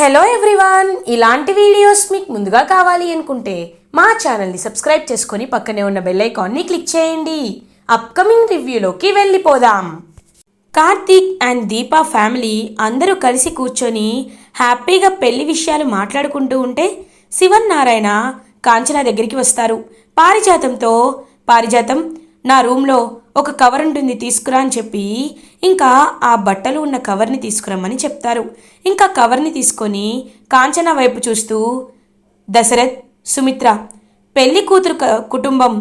Hello everyone ఇలాంటి videos మీకు ముందుగా కావాలి అనుకుంటే మా ఛానల్ని సబ్స్క్రైబ్ చేసుకొని పక్కనే ఉన్న బెల్ ఐకాన్ని క్లిక్ చేయండి. అప్కమింగ్ రివ్యూలోకి వెళ్ళిపోదాం. కార్తీక్ అండ్ దీపా ఫ్యామిలీ అందరూ కలిసి కూర్చొని హ్యాపీగా పెళ్ళి విషయాలు మాట్లాడుకుంటూ ఉంటే శివన్నారాయణ కాంచన దగ్గరికి వస్తారు. పారిజాతంతో పారిజాతం నా రూమ్లో ఒక కవర్ ఉంటుంది తీసుకురా అని చెప్పి ఇంకా ఆ బట్టలు ఉన్న కవర్ని తీసుకురమ్మని చెప్తారు. ఇంకా కవర్ని తీసుకొని కాంచన వైపు చూస్తూ దశరథ్ సుమిత్ర పెళ్ళి కూతురు కుటుంబం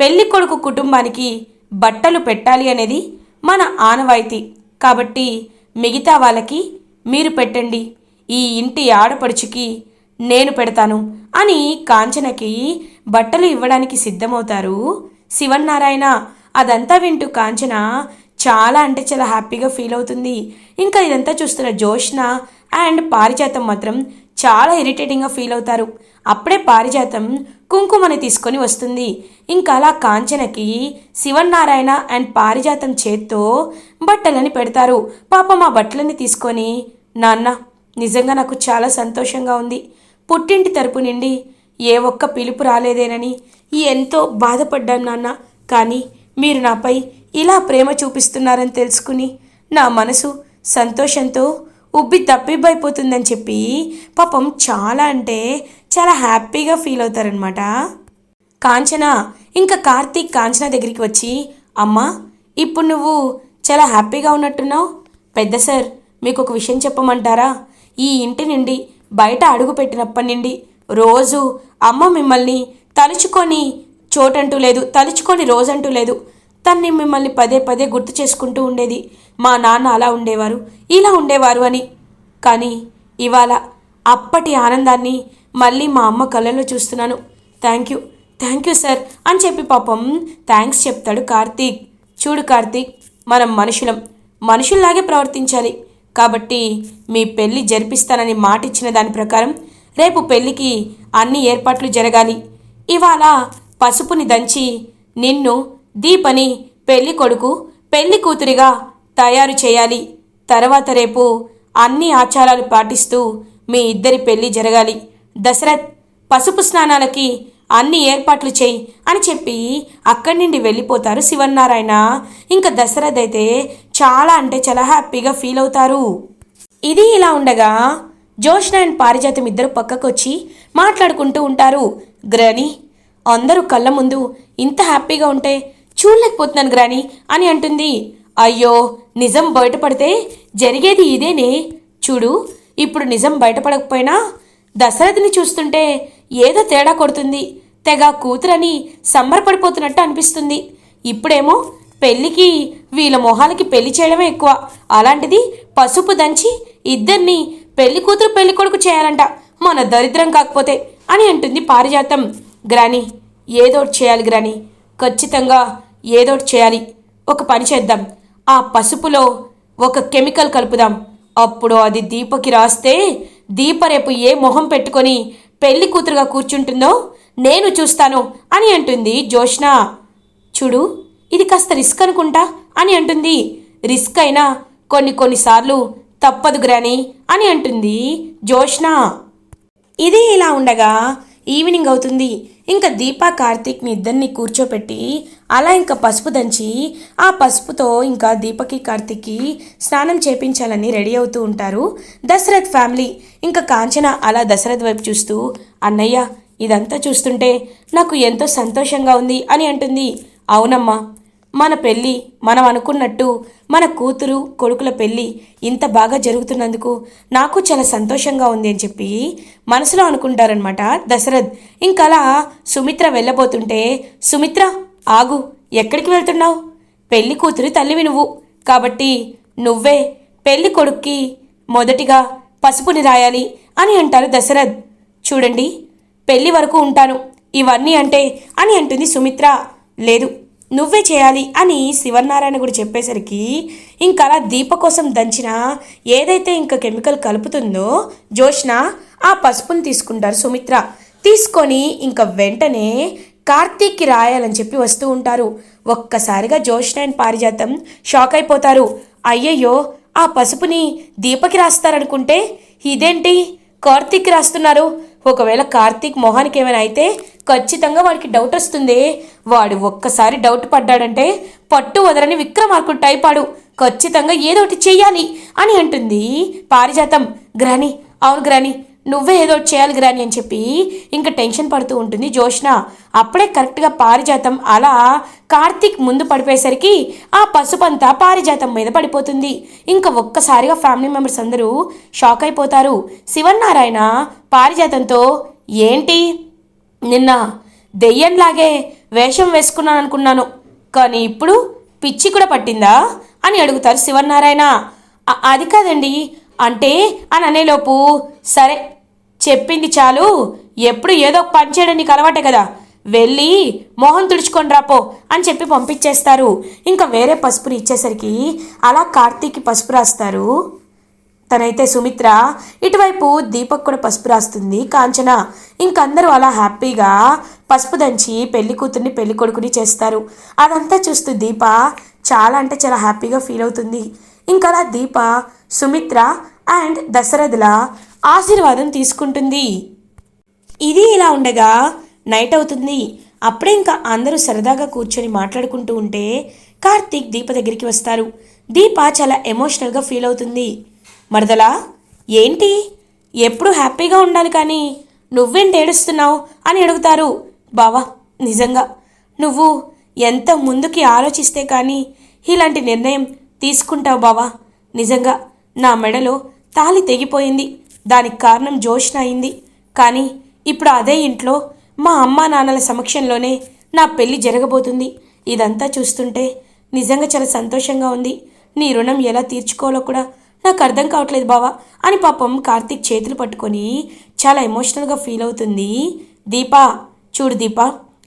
పెళ్ళి కొడుకు కుటుంబానికి బట్టలు పెట్టాలి అనేది మన ఆనవాయితీ. కాబట్టి మిగతా వాళ్ళకి మీరు పెట్టండి. ఈ ఇంటి ఆడపడుచుకి నేను పెడతాను అని కాంచనకి బట్టలు ఇవ్వడానికి సిద్ధమవుతారు శివన్నారాయణ అదంతా వింటూ కాంచన చాలా అంటే చాలా హ్యాపీగా ఫీల్ అవుతుంది. ఇంకా ఇదంతా చూస్తున్న జోష్న అండ్ పారిజాతం మాత్రం చాలా ఇరిటేటింగ్గా ఫీల్ అవుతారు. అప్పుడే పారిజాతం కుంకుమని తీసుకొని వస్తుంది. ఇంకా అలా కాంచనకి శివన్నారాయణ అండ్ పారిజాతం చేత్తో బట్టలని పెడతారు. పాపం ఆ బట్టలని తీసుకొని నాన్న నిజంగా నాకు చాలా సంతోషంగా ఉంది. పుట్టింటి తరపు నుండి ఏ ఒక్క పిలుపు రాలేదేనని ఎంతో బాధపడ్డాను నాన్న. కానీ మీరు నాపై ఇలా ప్రేమ చూపిస్తున్నారని తెలుసుకుని నా మనసు సంతోషంతో ఉబ్బి తప్పిబ్బైపోతుందని చెప్పి పాపం చాలా అంటే చాలా హ్యాపీగా ఫీల్ అవుతారనమాట కాంచన ఇంకా కార్తీక్ కాంచన దగ్గరికి వచ్చి అమ్మా ఇప్పుడు నువ్వు చాలా హ్యాపీగా ఉన్నట్టున్నావు? పెద్ద సార్ మీకు ఒక విషయం చెప్పమంటారా? ఈ ఇంటి నుండి బయట అడుగు పెట్టినప్పటి నుండి రోజు అమ్మ మిమ్మల్ని తలుచుకొని చోటంటూ లేదు తలుచుకొని రోజంటూ లేదు. తన్ని మిమ్మల్ని పదే పదే గుర్తు చేసుకుంటూ ఉండేది. మా నాన్న అలా ఉండేవారు ఇలా ఉండేవారు అని. కానీ ఇవాళ అప్పటి ఆనందాన్ని మళ్ళీ మా అమ్మ కళ్ళలో చూస్తున్నాను. Thank you thank you sir అని చెప్పి పాపం థ్యాంక్స్ చెప్తాడు కార్తీక్. చూడు కార్తీక్ మనం మనుషులం. మనుషుల్లాగే ప్రవర్తించాలి. కాబట్టి మీ పెళ్ళి జరిపిస్తానని మాట ఇచ్చిన దాని ప్రకారం రేపు పెళ్ళికి అన్ని ఏర్పాట్లు జరగాలి. ఇవాళ పసుపుని దంచి నిన్ను దీపని పెళ్ళి కొడుకు పెళ్ళి కూతురిగా తయారు చేయాలి. తర్వాత రేపు అన్ని ఆచారాలు పాటిస్తూ మీ ఇద్దరి పెళ్ళి జరగాలి. దశరథ్ పసుపు స్నానాలకి అన్ని ఏర్పాట్లు చేయి అని చెప్పి అక్కడి నుండి వెళ్ళిపోతారు శివన్నారాయణ. ఇంకా దశరథ్ అయితే చాలా అంటే చాలా హ్యాపీగా ఫీల్ అవుతారు. ఇది ఇలా ఉండగా జోష్న అండ్ పారిజాతం ఇద్దరు పక్కకొచ్చి మాట్లాడుకుంటూ ఉంటారు. గ్రని అందరూ కళ్ళ ముందు ఇంత హ్యాపీగా ఉంటే చూడలేకపోతున్నాను గ్రాని అని అంటుంది. అయ్యో నిజం బయటపడితే జరిగేది ఇదేనే. చూడు ఇప్పుడు నిజం బయటపడకపోయినా దశరథిని చూస్తుంటే ఏదో తేడా కొడుతుంది. తెగ కూతురని సంబరపడిపోతున్నట్టు అనిపిస్తుంది. ఇప్పుడేమో పెళ్ళికి వీళ్ళ మొహాలకి పెళ్ళి చేయడమే ఎక్కువ. అలాంటిది పసుపు దంచి ఇద్దరిని పెళ్ళి కూతురు పెళ్ళి కొడుకు చేయాలంట. మన దరిద్రం కాకపోతే అని అంటుంది పారిజాతం. గ్రాని ఏదోటి చేయాలి గ్రాని. ఖచ్చితంగా ఏదోటి చేయాలి. ఒక పని చేద్దాం. ఆ పసుపులో ఒక కెమికల్ కలుపుదాం. అప్పుడు అది దీపకి రాస్తే దీప రేపు ఏ మొహం పెట్టుకొని పెళ్ళి కూతురుగా కూర్చుంటుందో నేను చూస్తాను అని అంటుంది జోష్న చూడు ఇది కాస్త రిస్క్ అనుకుంటా అని అంటుంది. రిస్క్ అయినా కొన్ని కొన్నిసార్లు తప్పదు గ్రాని అని అంటుంది జోష్న ఇది ఇలా ఉండగా ఈవినింగ్ అవుతుంది. ఇంకా దీపా కార్తీక్ని ఇద్దరిని కూర్చోపెట్టి అలా ఇంకా పసుపు దంచి ఆ పసుపుతో ఇంకా దీపకి కార్తీక్కి స్నానం చేపించాలని రెడీ అవుతూ ఉంటారు. దశరథ్ ఫ్యామిలీ ఇంకా కాంచన అలా దశరథ్ వైపు చూస్తూ అన్నయ్య ఇదంతా చూస్తుంటే నాకు ఎంతో సంతోషంగా ఉంది అని అంటుంది. అవునమ్మా మన పెళ్ళి మనం అనుకున్నట్టు మన కూతురు కొడుకుల పెళ్ళి ఇంత బాగా జరుగుతున్నందుకు నాకు చాలా సంతోషంగా ఉంది అని చెప్పి మనసులో అనుకుంటారనమాట దశరథ్ ఇంకలా సుమిత్ర వెళ్ళబోతుంటే సుమిత్ర ఆగు ఎక్కడికి వెళ్తున్నావు? పెళ్ళి కూతురు తల్లివి నువ్వు. కాబట్టి నువ్వే పెళ్ళి కొడుక్కి మొదటిగా పసుపుని రాయాలి అని అంటారు దశరథ్. చూడండి పెళ్ళి వరకు ఉంటాను. ఇవన్నీ అంటే అని అంటుంది సుమిత్ర. లేదు నువ్వే చేయాలి అని శివనారాయణ గుడి చెప్పేసరికి ఇంకా అలా దీప కోసం దంచిన ఏదైతే ఇంకా కెమికల్ కలుపుతుందో జోష్న ఆ పసుపుని తీసుకుంటారు సుమిత్ర. తీసుకొని ఇంకా వెంటనే కార్తీక్కి రాయాలని చెప్పి వస్తూ ఉంటారు. ఒక్కసారిగా జోష్న అండ్ పారిజాతం షాక్ అయిపోతారు. అయ్యయ్యో ఆ పసుపుని దీపకి రాస్తారనుకుంటే ఇదేంటి? కార్తీక్ రాస్తున్నారు. ఒకవేళ కార్తీక్ మొహానికి ఏమైనా అయితే ఖచ్చితంగా వాడికి డౌట్ వస్తుంది. వాడు ఒక్కసారి డౌట్ పడ్డాడంటే పట్టు వదలని విక్రమార్కుడు టైపాడు ఖచ్చితంగా ఏదో ఒకటి చెయ్యాలి అని అంటుంది. పారిజాతం గ్రాని అవును గ్రాని నువ్వే ఏదో చేయాలి గ్రాని అని చెప్పి ఇంకా టెన్షన్ పడుతూ ఉంటుంది జోష్న అప్పుడే కరెక్ట్గా పారిజాతం అలా కార్తీక్ ముందు పడిపోయేసరికి ఆ పసుపంతా పారిజాతం మీద పడిపోతుంది. ఇంకా ఒక్కసారిగా ఫ్యామిలీ మెంబర్స్ అందరూ షాక్ అయిపోతారు. శివన్నారాయణ పారిజాతంతో ఏంటి? నిన్న దెయ్యంలాగే వేషం వేసుకున్నాను అనుకున్నాను కానీ ఇప్పుడు పిచ్చి కూడా పట్టిందా? అని అడుగుతారు శివన్నారాయణ. అది కాదండి. అంటే? అని అనేలోపు సరే చెప్పింది చాలు. ఎప్పుడు ఏదో ఒక పని చేయడం నీకు అలవాటే కదా. వెళ్ళి మొహం తుడుచుకొని రాపో అని చెప్పి పంపించేస్తారు. ఇంకా వేరే పసుపుని ఇచ్చేసరికి అలా కార్తీక్కి పసుపు రాస్తారు. తనైతే సుమిత్ర ఇటువైపు దీపక్ కూడా పసుపు రాస్తుంది కాంచన. ఇంకందరూ అలా హ్యాపీగా పసుపు దంచి పెళ్ళి కూతుర్ని పెళ్ళి కొడుకుని చేస్తారు. అదంతా చూస్తూ దీప చాలా అంటే చాలా హ్యాపీగా ఫీల్ అవుతుంది. ఇంకా అలా దీప సుమిత్ర అండ్ దశరథుల ఆశీర్వాదం తీసుకుంటుంది. ఇది ఇలా ఉండగా నైట్ అవుతుంది. అప్పుడే ఇంకా అందరూ సరదాగా కూర్చొని మాట్లాడుకుంటూ ఉంటే కార్తీక్ దీప దగ్గరికి వస్తారు. దీప చాలా ఎమోషనల్గా ఫీల్ అవుతుంది. మరదలా ఏంటి? ఎప్పుడు హ్యాపీగా ఉండాలి కానీ నువ్వేంటి ఏడుస్తున్నావు అని అడుగుతారు. బావా నిజంగా. నువ్వు ఎంత ముందుకి ఆలోచిస్తే కానీ ఇలాంటి నిర్ణయం తీసుకుంటావు బావా. నిజంగా. నా మెడలో తాలి తెగిపోయింది. దానికి కారణం జోష్న అయింది. కానీ ఇప్పుడు అదే ఇంట్లో మా అమ్మా నాన్నల సమక్షంలోనే నా పెళ్ళి జరగబోతుంది. ఇదంతా చూస్తుంటే నిజంగా చాలా సంతోషంగా ఉంది. నీ రుణం ఎలా తీర్చుకోవాలో కూడా నాకు అర్థం కావట్లేదు బావా అని పాపం కార్తీక్ చేతులు పట్టుకొని చాలా ఎమోషనల్గా ఫీల్ అవుతుంది. దీపా చూడు దీపా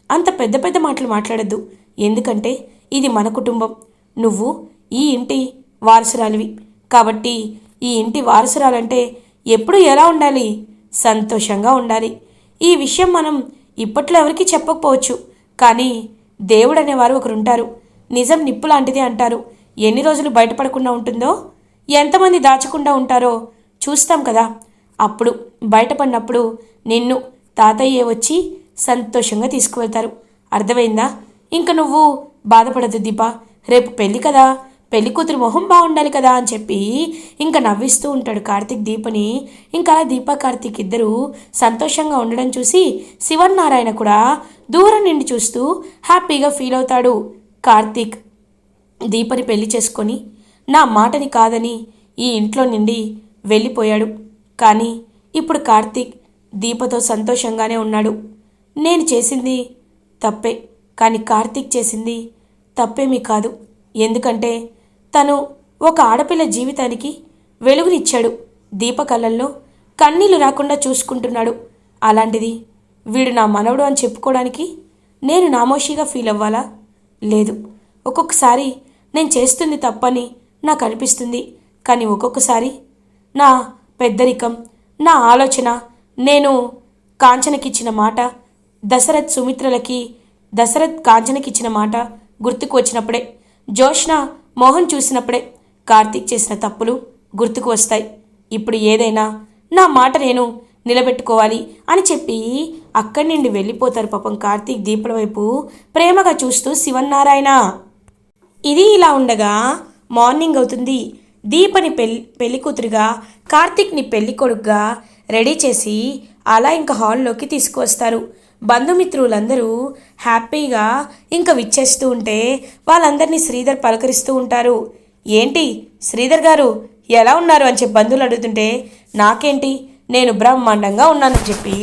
అంత పెద్ద పెద్ద మాటలు మాట్లాడద్దు. ఎందుకంటే ఇది మన కుటుంబం. నువ్వు ఈ ఇంటి వారసురాలివి. కాబట్టి ఈ ఇంటి వారసురాలంటే ఎప్పుడు ఎలా ఉండాలి? సంతోషంగా ఉండాలి. ఈ విషయం మనం ఇప్పట్లో ఎవరికీ చెప్పకపోవచ్చు. కానీ దేవుడు అనేవారు ఒకరుంటారు. నిజం నిప్పు లాంటిది అంటారు. ఎన్ని రోజులు బయటపడకుండా ఉంటుందో ఎంతమంది దాచకుండా ఉంటారో చూస్తాం కదా. అప్పుడు బయటపడినప్పుడు నిన్ను తాతయ్యే వచ్చి సంతోషంగా తీసుకువెళ్తారు. అర్థమైందా? ఇంక నువ్వు బాధపడదు దీపా. రేపు పెళ్ళి కదా. పెళ్ళి కూతురు మొహం బాగుండాలి కదా అని చెప్పి ఇంకా నవ్విస్తూ ఉంటాడు కార్తీక్ దీపని. ఇంకా అలా దీప కార్తీక్ ఇద్దరు సంతోషంగా ఉండడం చూసి శివన్నారాయణ కూడా దూరం నుండి చూస్తూ హ్యాపీగా ఫీల్ అవుతాడు కార్తీక్. దీపని పెళ్ళి చేసుకొని నా మాటని కాదని ఈ ఇంట్లో నుండి వెళ్ళిపోయాడు. కానీ ఇప్పుడు కార్తీక్ దీపతో సంతోషంగానే ఉన్నాడు. నేను చేసింది తప్పే కానీ కార్తీక్ చేసింది తప్పేమీ కాదు. ఎందుకంటే తను ఒక ఆడపిల్ల జీవితానికి వెలుగునిచ్చాడు. దీప కళ్ళల్లో కన్నీళ్ళు రాకుండా చూసుకుంటున్నాడు. అలాంటిది వీడు నా మనవడు అని చెప్పుకోవడానికి నేను నామోషిగా ఫీల్ అవ్వాలా? లేదు. ఒక్కొక్కసారి నేను చేస్తుంది తప్పని నాకు అనిపిస్తుంది. కానీ ఒక్కొక్కసారి నా పెద్దరికం నా ఆలోచన నేను కాంచనకిచ్చిన మాట దశరథ్ సుమిత్రలకి దశరథ్ కాంచనకిచ్చిన మాట గుర్తుకు వచ్చినప్పుడే జోష్న మోహన్ చూసినప్పుడే కార్తీక్ చేసిన తప్పులు గుర్తుకు వస్తాయి. ఇప్పుడు ఏదైనా నా మాట నేను నిలబెట్టుకోవాలి అని చెప్పి అక్కడి నుండి వెళ్ళిపోతారు పాపం కార్తీక్ దీపుల వైపు ప్రేమగా చూస్తూ శివన్నారాయణ. ఇది ఇలా ఉండగా మార్నింగ్ అవుతుంది. దీపని పెళ్ళి పెళ్ళి కూతురుగా కార్తీక్ని పెళ్ళి కొడుకుగా రెడీ చేసి అలా ఇంకా హాల్లోకి తీసుకువస్తారు. బంధుమిత్రులందరూ హ్యాపీగా ఇంకా విచ్చేస్తూ ఉంటే వాళ్ళందరినీ శ్రీధర్ పలకరిస్తూ ఉంటారు. ఏంటి శ్రీధర్ గారు ఎలా ఉన్నారు? అని చెప్పి బంధువులు అడుగుతుంటే నాకేంటి నేను బ్రహ్మాండంగా ఉన్నానని చెప్పి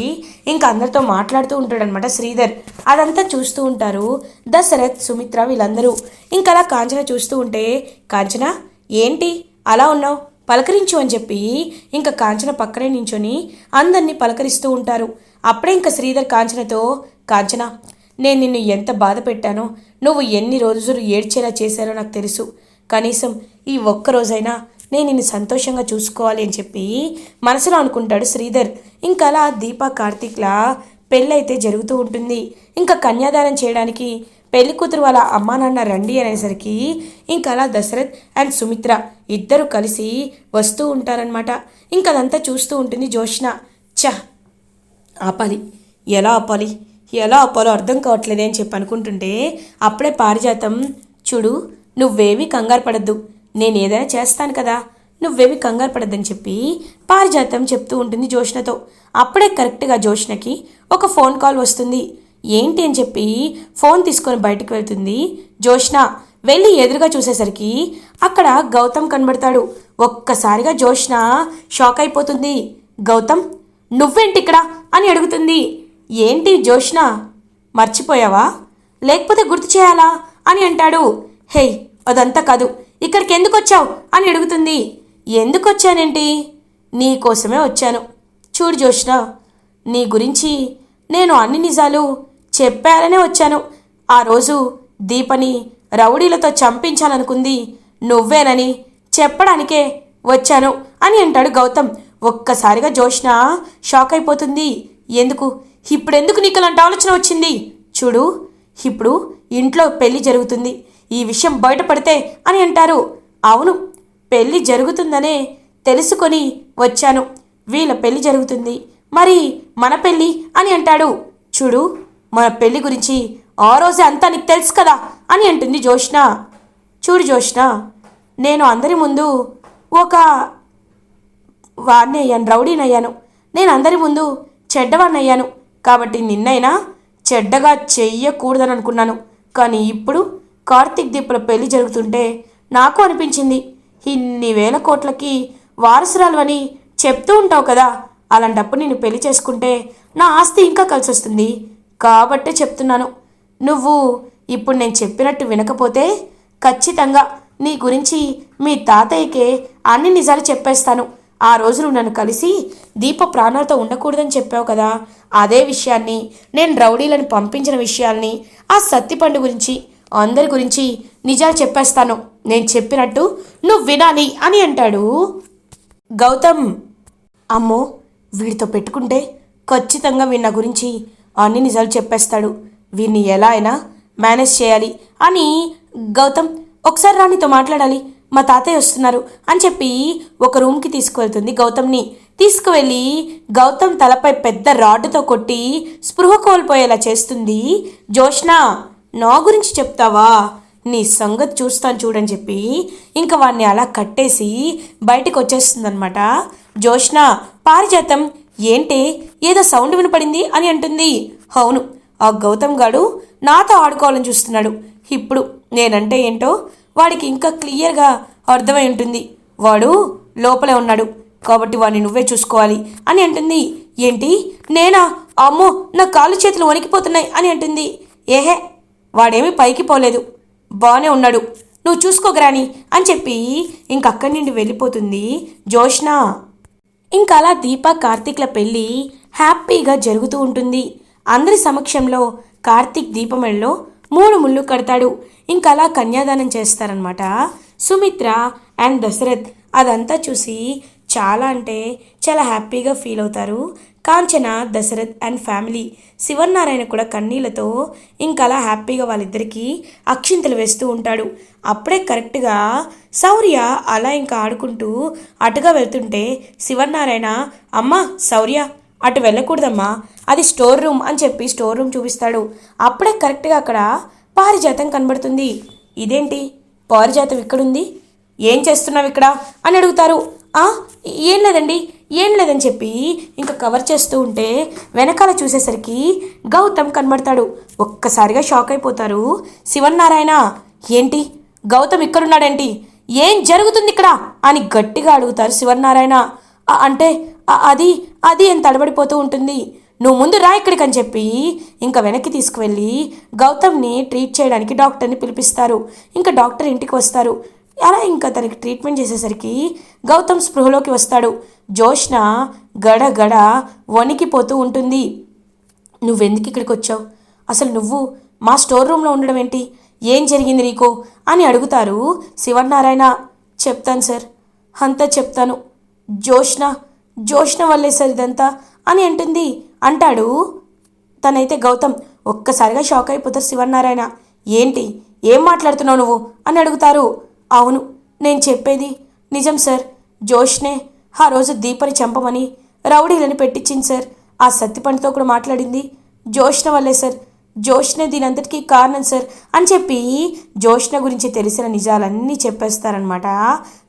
ఇంకా అందరితో మాట్లాడుతూ ఉంటాడనమాట శ్రీధర్. అదంతా చూస్తూ ఉంటారు దశరథ్ సుమిత్ర వీళ్ళందరూ. ఇంకా అలా కాంచన చూస్తూ ఉంటే కాంచన ఏంటి? అలా ఉన్నావు? పలకరించు అని చెప్పి ఇంకా కాంచన పక్కనే నించొని అందరినీ పలకరిస్తూ ఉంటారు. అప్పుడే ఇంకా శ్రీధర్ కాంచనతో కాంచన నేను నిన్ను ఎంత బాధ పెట్టానో నువ్వు ఎన్ని రోజులు ఏడ్చేలా చేశారో నాకు తెలుసు. కనీసం ఈ ఒక్క రోజైనా నేను నిన్ను సంతోషంగా చూసుకోవాలి అని చెప్పి మనసులో అనుకుంటాడు శ్రీధర్. ఇంకా అలా దీపా కార్తీక్లా పెళ్ళైతే జరుగుతూ ఉంటుంది. ఇంకా కన్యాదానం చేయడానికి పెళ్ళి కూతురు వాళ్ళ అమ్మా నాన్న రండి అనేసరికి ఇంకా అలా దశరథ్ అండ్ సుమిత్ర ఇద్దరు కలిసి వస్తూ ఉంటారనమాట ఇంకా అదంతా చూస్తూ ఉంటుంది జోష్న చ ఆపాలి. ఎలా ఆపాలి? ఎలా ఆపాలో అర్థం కావట్లేదే అని చెప్పి అనుకుంటుంటే అప్పుడే పారిజాతం చూడు నువ్వేమీ కంగారు పడద్దు. నేను ఏదైనా చేస్తాను కదా. నువ్వేమీ కంగారు పడద్దని చెప్పి పారిజాతం చెప్తూ ఉంటుంది జోష్నతో అప్పుడే కరెక్ట్గా జోష్నకి ఒక ఫోన్ కాల్ వస్తుంది. ఏంటి? అని చెప్పి ఫోన్ తీసుకొని బయటకు వెళ్తుంది జోష్న వెళ్ళి ఎదురుగా చూసేసరికి అక్కడ గౌతమ్ కనబడతాడు. ఒక్కసారిగా జోష్న షాక్ అయిపోతుంది. గౌతమ్ నువ్వేంటి ఇక్కడ అని అడుగుతుంది. ఏంటి జోష్న మర్చిపోయావా? లేకపోతే గుర్తు చేయాలా? అని అంటాడు. హేయ్ అదంతా కాదు. ఇక్కడికి ఎందుకు వచ్చావు అని అడుగుతుంది. ఎందుకు వచ్చానేంటి నీ కోసమే వచ్చాను. చూడు జోష్న నీ గురించి నేను అన్ని నిజాలు చెప్పారనే వచ్చాను. ఆ రోజు దీపని రౌడీలతో చంపించాలనుకుంది నువ్వేనని చెప్పడానికే వచ్చాను అని అంటాడు గౌతమ్. ఒక్కసారిగా జోష్న షాక్ అయిపోతుంది. ఎందుకు? ఇప్పుడెందుకు నీకు అలాంటి ఆలోచన వచ్చింది? చూడు ఇప్పుడు ఇంట్లో పెళ్ళి జరుగుతుంది. ఈ విషయం బయటపడితే అని అంటారు. అవును పెళ్ళి జరుగుతుందనే తెలుసుకొని వచ్చాను. వీళ్ళ పెళ్ళి జరుగుతుంది. మరి మన పెళ్ళి అని అంటాడు. చూడు మన పెళ్ళి గురించి ఆ రోజే అంతా నీకు తెలుసు కదా అని అంటుంది జోష్న. చూడు జోష్న నేను అందరి ముందు ఒక వాడిని అయ్యాను రౌడీని అయ్యాను నేను అందరి ముందు చెడ్డవాడిని అయ్యాను కాబట్టి నిన్నైనా చెడ్డగా చెయ్యకూడదని అనుకున్నాను కానీ ఇప్పుడు కార్తీక్ దీపుల పెళ్ళి జరుగుతుంటే నాకు అనిపించింది ఇన్ని వేల కోట్లకి వారసురాలు అని చెప్తూ ఉంటావు కదా. అలాంటప్పుడు నేను పెళ్ళి చేసుకుంటే నా ఆస్తి ఇంకా కలిసి వస్తుంది కాబట్టే చెప్తున్నాను నువ్వు ఇప్పుడు నేను చెప్పినట్టు వినకపోతే ఖచ్చితంగా నీ గురించి మీ తాతయ్యకే అన్ని నిజాలు చెప్పేస్తాను. ఆ రోజు నువ్వు నన్ను కలిసి దీప ప్రాణాలతో ఉండకూడదని చెప్పావు కదా. అదే విషయాన్ని నేను రౌడీలను పంపించిన విషయాల్ని ఆ సత్తిపండు గురించి అందరి గురించి నిజాలు చెప్పేస్తాను. నేను చెప్పినట్టు నువ్వు వినాలి అని అంటాడు. గౌతమ్ అమ్మో వీడితో పెట్టుకుంటే ఖచ్చితంగా వీడి నా గురించి అన్ని నిజాలు చెప్పేస్తాడు. వీడిని ఎలా అయినా మేనేజ్ చేయాలి అని గౌతమ్ ఒకసారి రాణితో మాట్లాడాలి. మా తాతయ్య వస్తున్నారు అని చెప్పి ఒక రూమ్కి తీసుకువెళ్తుంది గౌతమ్ని. తీసుకువెళ్ళి గౌతమ్ తలపై పెద్ద రాడ్డుతో కొట్టి స్పృహ కోల్పోయేలా చేస్తుంది. జోష్ణ నా గురించి చెప్తావా? నీ సంగతి చూస్తాను చూడని చెప్పి ఇంకా వాడిని అలా కట్టేసి బయటికి వచ్చేస్తుందనమాట జోష్ణ పారిజాతం ఏంటి? ఏదో సౌండ్ వినపడింది అని అంటుంది. అవును ఆ గౌతమ్ గాడు నాతో ఆడుకోవాలని చూస్తున్నాడు. ఇప్పుడు నేనంటే ఏంటో వాడికి ఇంకా క్లియర్గా అర్థమై ఉంటుంది. వాడు లోపలే ఉన్నాడు. కాబట్టి వాడిని నువ్వే చూసుకోవాలి అని అంటుంది. ఏంటి? నేనా? అమ్మో! నా కాళ్ళు చేతులు వణికిపోతున్నాయి అని అంటుంది. ఏహే! వాడేమీ పైకి పోలేదు. బాగానే ఉన్నాడు. నువ్వు చూసుకోగరాని అని చెప్పి ఇంకక్కడి నుండి వెళ్ళిపోతుంది జోష్న ఇంకా అలా దీప కార్తీక్ల పెళ్ళి హ్యాపీగా జరుగుతూ ఉంటుంది. అందరి సమక్షంలో కార్తీక్ దీపమెళ్ళలో మూడు ముళ్ళు కడతాడు. ఇంకా అలా కన్యాదానం చేస్తారనమాట సుమిత్ర అండ్ దశరథ్ అదంతా చూసి చాలా అంటే చాలా హ్యాపీగా ఫీల్ అవుతారు. కాంచన దశరథ్ అండ్ ఫ్యామిలీ శివన్నారాయణ కూడా కన్నీళ్ళతో ఇంకా అలా హ్యాపీగా వాళ్ళిద్దరికీ అక్షింతలు వేస్తూ ఉంటాడు. అప్పుడే కరెక్ట్గా శౌర్య అలా ఇంకా ఆడుకుంటూ అటుగా వెళ్తుంటే శివన్నారాయణ అమ్మ శౌర్య అటు వెళ్ళకూడదమ్మా. అది స్టోర్ రూమ్ అని చెప్పి స్టోర్ రూమ్ చూపిస్తాడు. అప్పుడే కరెక్ట్గా అక్కడ పారిజాతం కనబడుతుంది. ఇదేంటి? పారిజాతం ఇక్కడుంది? ఏం చేస్తున్నావు ఇక్కడ? అని అడుగుతారు. "ఆ, ఏం లేదండి ఏం లేదని చెప్పి ఇంకా కవర్ చేస్తూ ఉంటే వెనకాల చూసేసరికి గౌతమ్ కనబడతాడు. ఒక్కసారిగా షాక్ అయిపోతారు. శివన్నారాయణ ఏంటి? గౌతమ్ ఇక్కడున్నాడేంటి? ఏం జరుగుతుంది ఇక్కడ? అని గట్టిగా అడుగుతారు శివన్నారాయణ. అంటే అది అది అని తడబడిపోతూ ఉంటుంది. నువ్వు ముందు రా ఇక్కడికి అని చెప్పి ఇంకా వెనక్కి తీసుకువెళ్ళి గౌతమ్ని ట్రీట్ చేయడానికి డాక్టర్ని పిలిపిస్తారు. ఇంకా డాక్టర్ ఇంటికి వస్తారు. అలా ఇంకా తనకి ట్రీట్మెంట్ చేసేసరికి గౌతమ్ స్పృహలోకి వస్తాడు. జోష్న గడ గడ వణికిపోతూ ఉంటుంది. నువ్వెందుకు ఇక్కడికి వచ్చావు? అసలు నువ్వు మా స్టోర్ రూమ్లో ఉండడం ఏంటి? ఏం జరిగింది నీకు? అని అడుగుతారు శివనారాయణ చెప్తాను సార్. అంతా చెప్తాను. జోష్న జోష్న వల్లే సార్ ఇదంతా అని అంటుంది. అంటాడు తనైతే గౌతమ్. ఒక్కసారిగా షాక్ అయిపోతారు శివనారాయణ ఏంటి? ఏం మాట్లాడుతున్నావు నువ్వు? అని అడుగుతారు. అవును నేను చెప్పేది నిజం సార్. జోష్నే ఆ రోజు దీపని చంపమని రౌడీలను పెట్టించింది సార్. ఆ సత్తిపండితో కూడా మాట్లాడింది జోష్న వల్లే సార్. జోష్నే దీనంతటికీ కారణం సార్ అని చెప్పి జోష్న గురించి తెలిసిన నిజాలన్నీ చెప్పేస్తారనమాట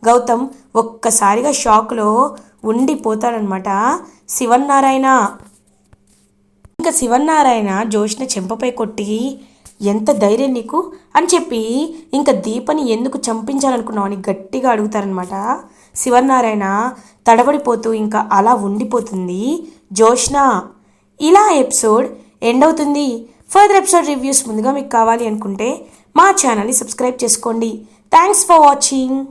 గౌతమ్ ఒక్కసారిగా షాక్లో ఉండిపోతాడనమాట శివన్నారాయణ. ఇంకా శివన్నారాయణ జోష్న చెంపపై కొట్టి ఎంత ధైర్యం నీకు? అని చెప్పి ఇంకా దీపని ఎందుకు చంపించాలనుకున్నావు అని గట్టిగా అడుగుతారనమాట. శివన్నారాయణ తడబడిపోతూ ఇంకా అలా ఉండిపోతుంది. జోష్న ఇలా ఎపిసోడ్ ఎండ్ అవుతుంది. ఫర్దర్ ఎపిసోడ్ రివ్యూస్ ముందుగా మీకు కావాలి అనుకుంటే మా ఛానల్ని సబ్స్క్రైబ్ చేసుకోండి. Thanks for watching.